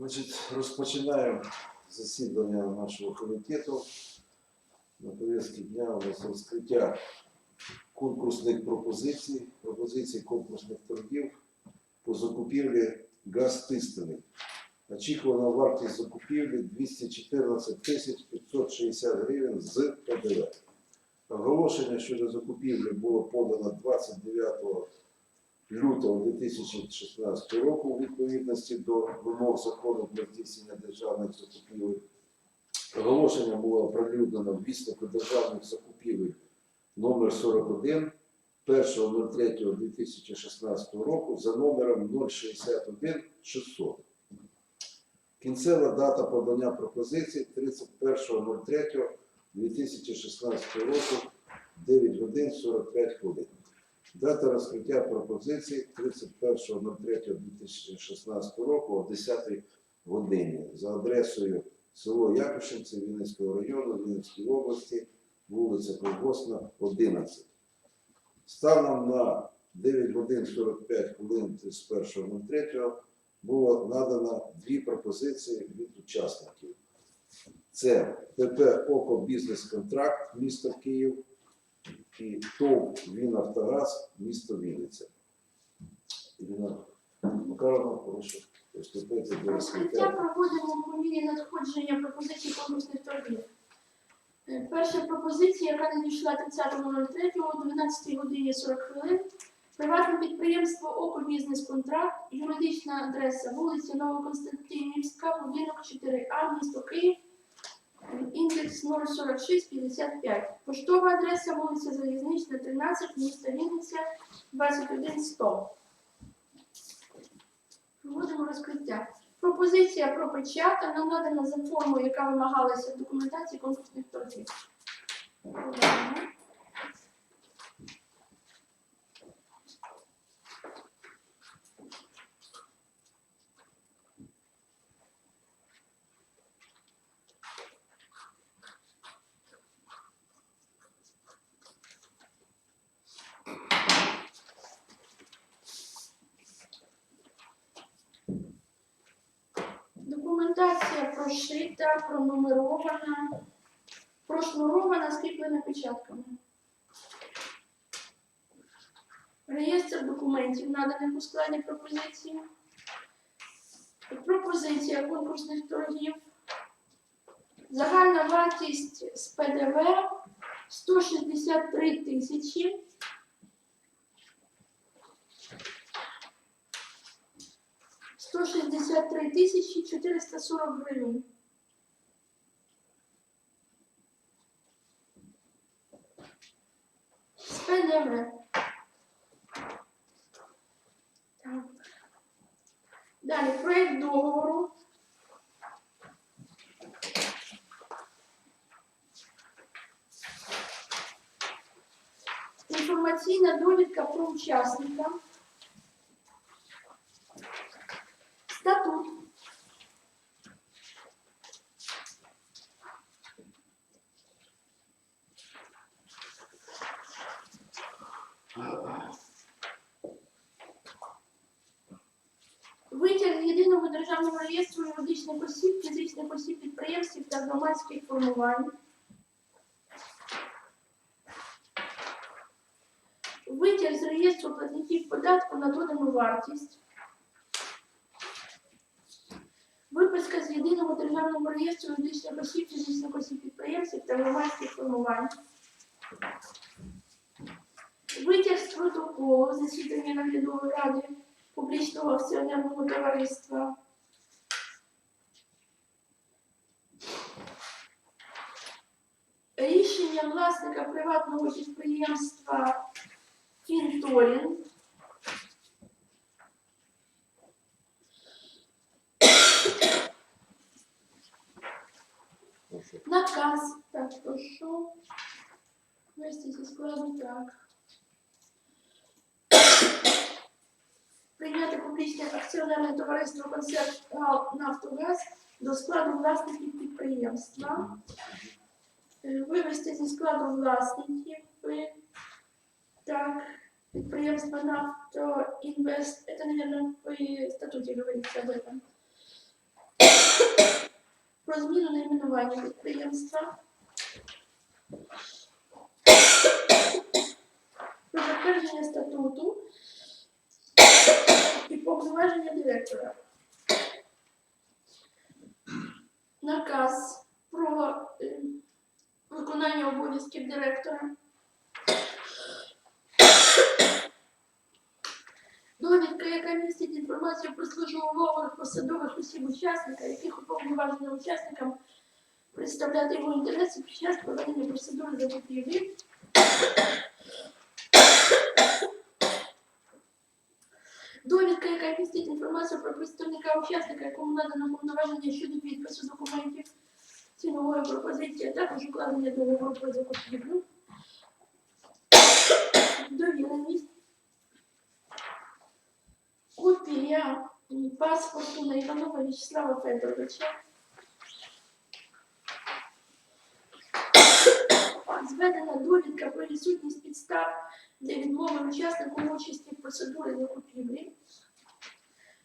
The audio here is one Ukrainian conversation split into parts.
Значить, розпочинаємо засідання нашого комітету. На повістці дня у нас розкриття конкурсних пропозицій, пропозицій конкурсних торгів по закупівлі газ-тистоних. Очікувана вартість закупівлі 214 тисяч 560 гривень з ПДВ. Оголошення щодо закупівлі було подано 29 лютого 2016 року у відповідності до вимог закону про здійснення державних закупівель. Оголошення було оприлюднено в віснику державних закупівель номер 41 1.03.2016 року за номером 061 600. Кінцева дата подання пропозицій 31.03.2016 року 9 годин 45 хвилин. Дата розкриття пропозицій 31.03.2016 року о 10 годині за адресою село Якушинці Вінницького району Вінницької області, вулиця Колгосна, 11. Станом на 9 годин 45 хвилин 31.03 було надано дві пропозиції від учасників. Це ПП ОКО Бізнес-контракт місто Київ і ТОВ Вінавтогаз місто Вінниця. Ірина Макаровна, прошу приступити до Розкриття проводимо по мірі надходження пропозицій конкурсних торгів. Е, Перша пропозиція, яка надійшла 30.03 о 12 годині 40 хвилин. Приватне підприємство «Око Бізнес Контракт», юридична адреса вулиця Новоконстантинівська, будинок 4А, місто Київ, індекс 04655. Поштова адреса вулиця Залізнична, 13, місто Вінниця, 21100. Проводимо розкриття. Пропозиція про печата надана за формою, яка вимагалася в документації конкурсних торгів. Проводимо. Документація прошита, пронумерована, прошнурована, скріплена печатками. Реєстр документів, наданих у складі пропозиції. Пропозиція конкурсних торгів. Загальна вартість з ПДВ 163 тисячі. Сто шістдесят три тисячі чотириста сорок гривень. З ПДВ. Далі проєкт договору. Інформаційна довідка про учасника. Статут. Витяг з єдиного державного реєстру юридичних осіб, фізичних осіб підприємців та громадських формувань. Витяг з реєстру платників податку на додану вартість. Виписка з єдиного державного реєстру юридичних осіб, фізичних осіб підприємців та громадських формувань. Витяг з протоколу засідання наглядової ради публічного акціонерного товариства. Рішення власника приватного підприємства Фінторін. Наказ. Так, прошу. Вести зі так. Прийняти публічне акціонерне товариство концерн Нафтогаз до складу власників підприємства. Е, Вивести зі складу власників. Так, підприємство Нафтоінвест. Это, наверное, в статуті говорится об этом. Про зміну найменування підприємства. Про затвердження статуту і повноваження директора. Наказ виконання обов'язків директора. Довідка, яка містить інформацію про службових посадових осіб учасника, яких уповноважено учасникам представляти його інтереси під час проведення процедури закупівлі. Довідка, яка містить інформацію про представника учасника, якому надано повноваження щодо підпису документів цінової пропозиції, а також укладення договору про закупівлю. Довіреність. Копія паспорту на Іванова Вячеслава Федоровича. Зведена довідка про відсутність підстав для відмови учаснику участі в процедурі закупівлі.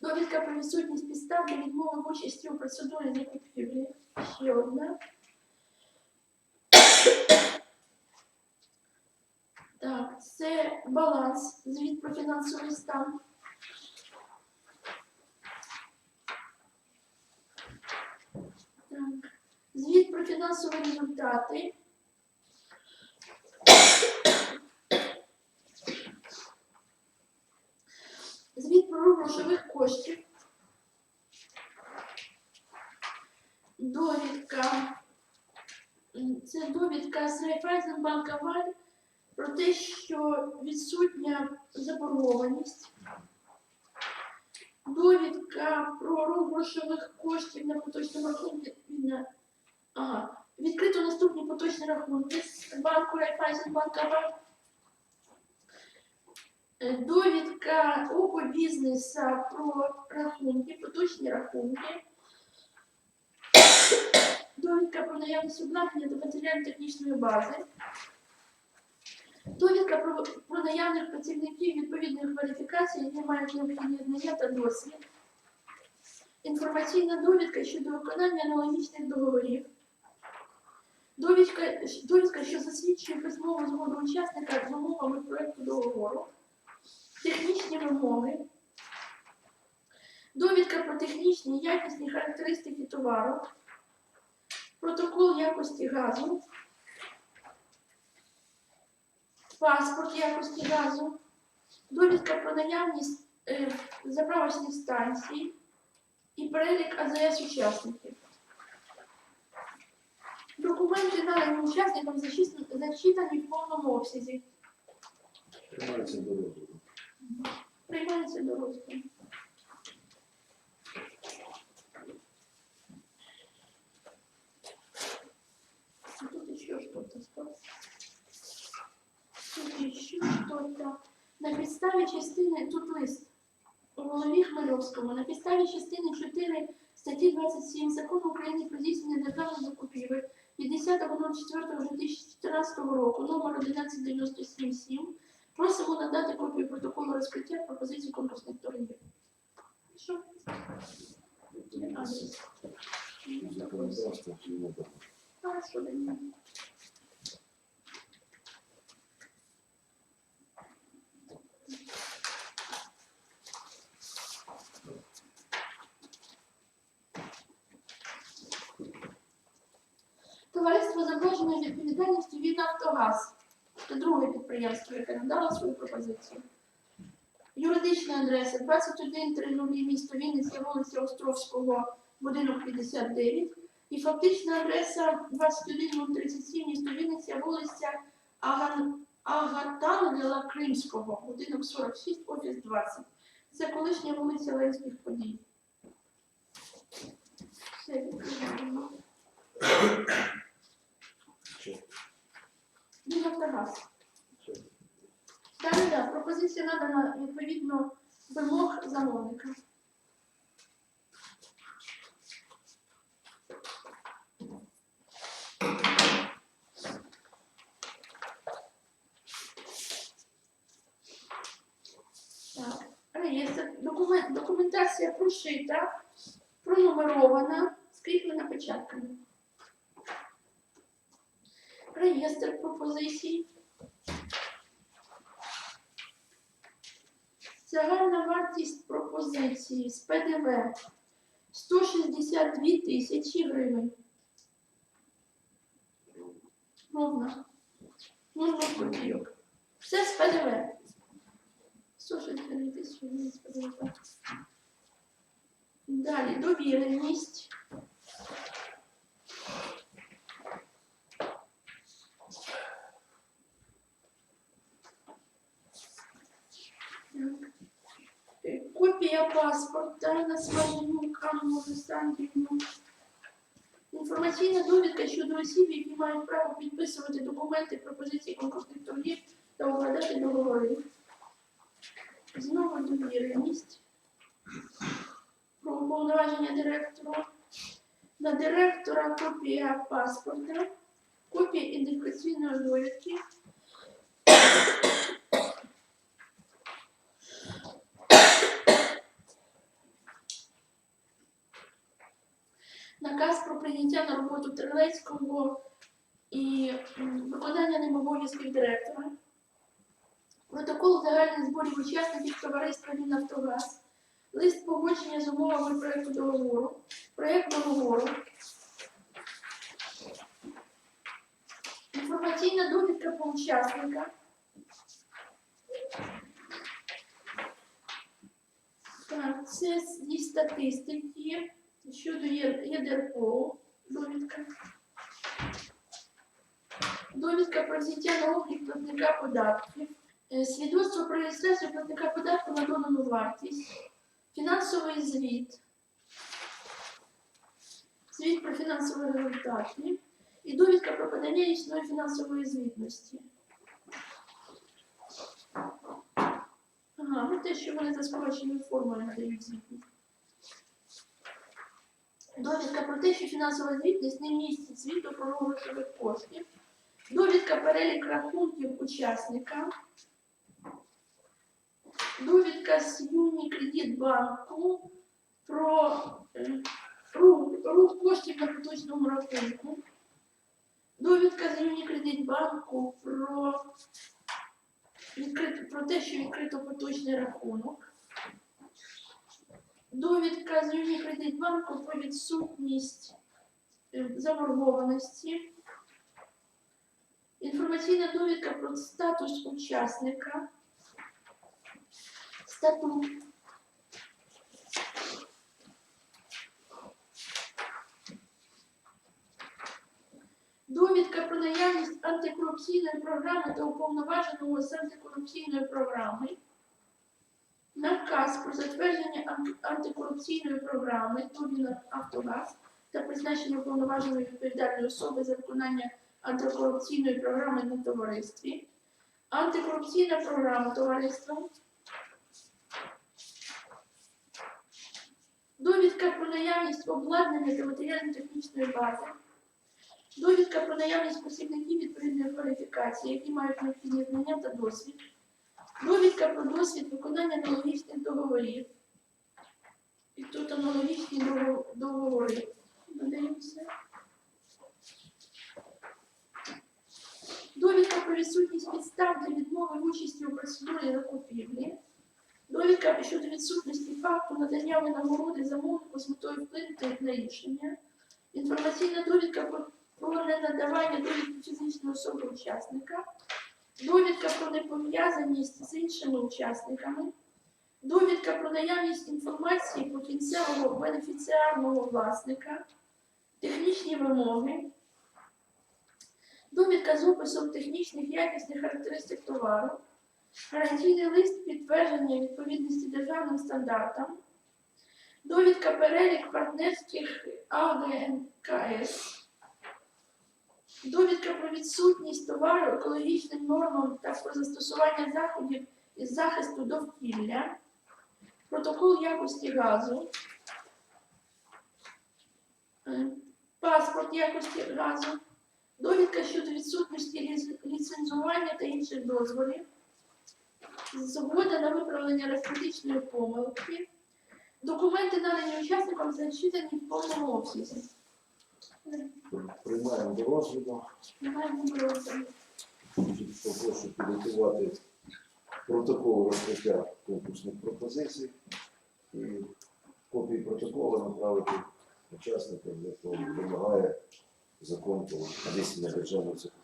Довідка про відсутність підстав для відмови участі у процедурі закупівлі. Ще одна. Так, це баланс, звіт про фінансовий стан. Так. Звіт про фінансові результати. Звіт про грошових коштів. Довідка. Це довідка з Райфайзенбанка Валь про те, що відсутня заборгованість. Довідка про рух грошових коштів на поточному рахунку. Ага. Відкрито наступні поточні рахунки з банку Райфайзенбанка Валь. Довідка ОКО бізнеса про рахунки, поточні рахунки. Довідка про наявність обладнання до матеріально-технічної бази. Довідка про, про наявних працівників відповідної кваліфікації, які мають необхідні знання та досвід. Інформаційна довідка щодо виконання аналогічних договорів. Довідка, довідка, що засвідчує письмову згоду учасника з умовами проекту договору технічні вимоги, довідка про технічні і якісні характеристики товару, протокол якості газу, паспорт якості газу, довідка про наявність е, заправочних станцій і перелік АЗС учасників. Документи надані учасникам зачитані в повному обсязі. Приймається до. Приймається до розгляду. Тут еще что-то. Тут еще что-то. На підставі частини, тут лист у голові Хмельовському, на підставі частини 4 статті 27 Закону України про здійснення державних закупівель від 10.04.2014 року, номер 1197 Просимо надати копію протоколу розкриття пропозицій конкурсних торгів. Що? Товариство з обмеженою відповідальністю від Нафтогаз. Це друге підприємство, яке надало свою пропозицію. Юридична адреса 2130 місто Вінниця, вулиця Островського, будинок 59. І фактична адреса 21037 місто Вінниця, вулиця Аган... Агатангела Кримського, будинок 46, офіс 20. Це колишня вулиця Ленських подій. Все, Нафтогаз. Далі, да, пропозиція надана відповідно вимог замовника. Реєстр. Документація прошита. пронумерована, скріплена печатками. Реєстр пропозицій. Загальна вартість пропозиції з ПДВ 162 тисячі гривень. Ровно. Можна копійок. Все з ПДВ. 162 тисячі гривень з ПДВ. Далі довіреність. Так. Е, Копія паспорта на свою Кам'яну Олександрівну. Інформаційна довідка щодо осіб, які мають право підписувати документи, пропозиції конкурсних торгів та укладати договори. Знову довіреність. Про повноваження директора. На директора копія паспорта, копія ідентифікаційної довідки. Наказ про прийняття на роботу Трилецького і виконання ним обов'язків директора. Протокол загальних зборів учасників товариства «Міннафтогаз», лист погодження з умовами проєкту договору, проєкт договору, інформаційна довідка про учасника, так, це зі статистики щодо ЄДРПО, довідка. Довідка про взяття на облік платника податків, Е, свідоцтво про реєстрацію платника податку на додану вартість, фінансовий звіт, звіт про фінансові результати і довідка про подання річної фінансової звітності. Ага, ну те, що вони за скороченою формою надають звітність. Довідка про те, що фінансова звітність не містить звіту про грошових коштів. Довідка перелік рахунків учасника. Довідка з Юнікредит банку про е, рух, рух коштів на поточному рахунку. Довідка з Юнікредит банку про, про те, що відкрито поточний рахунок. Довідка з Юнікредит банку про відсутність е, заборгованості. Інформаційна довідка про статус учасника. Статут. Довідка про наявність антикорупційної програми та уповноваженого з антикорупційної програми. Про затвердження антикорупційної програми Туріна Автогаз та призначення уповноваженої відповідальної особи за виконання антикорупційної програми на товаристві. Антикорупційна програма товариства. Довідка про наявність обладнання та матеріально-технічної бази. Довідка про наявність працівників відповідної кваліфікації, які мають необхідні знання та досвід. Довідка про досвід виконання аналогічних договорів. І тут аналогічні договори надаються. Довідка про відсутність підстав для відмови в участі у процедурі закупівлі. Довідка щодо відсутності факту надання винагороди замовнику з метою вплинути на рішення. Інформаційна довідка про, про ненадавання довідки фізичної особи учасника. Довідка про непов'язаність з іншими учасниками. Довідка про наявність інформації про кінцевого бенефіціарного власника. Технічні вимоги. Довідка з описом технічних якісних характеристик товару. Гарантійний лист підтвердження відповідності державним стандартам. Довідка перелік партнерських АГНКС. Довідка про відсутність товару екологічним нормам та про застосування заходів із захисту довкілля. Протокол якості газу. Е, Паспорт якості газу. Довідка щодо відсутності ліцензування та інших дозволів. Згода на виправлення арифметичної помилки. Документи надані учасникам зачитані в повному обсязі. Приймаємо до розгляду. Попрошу підготувати протокол розкриття конкурсних пропозицій і копії протоколу направити учасникам, якого вимагає закон про здійснення державного цього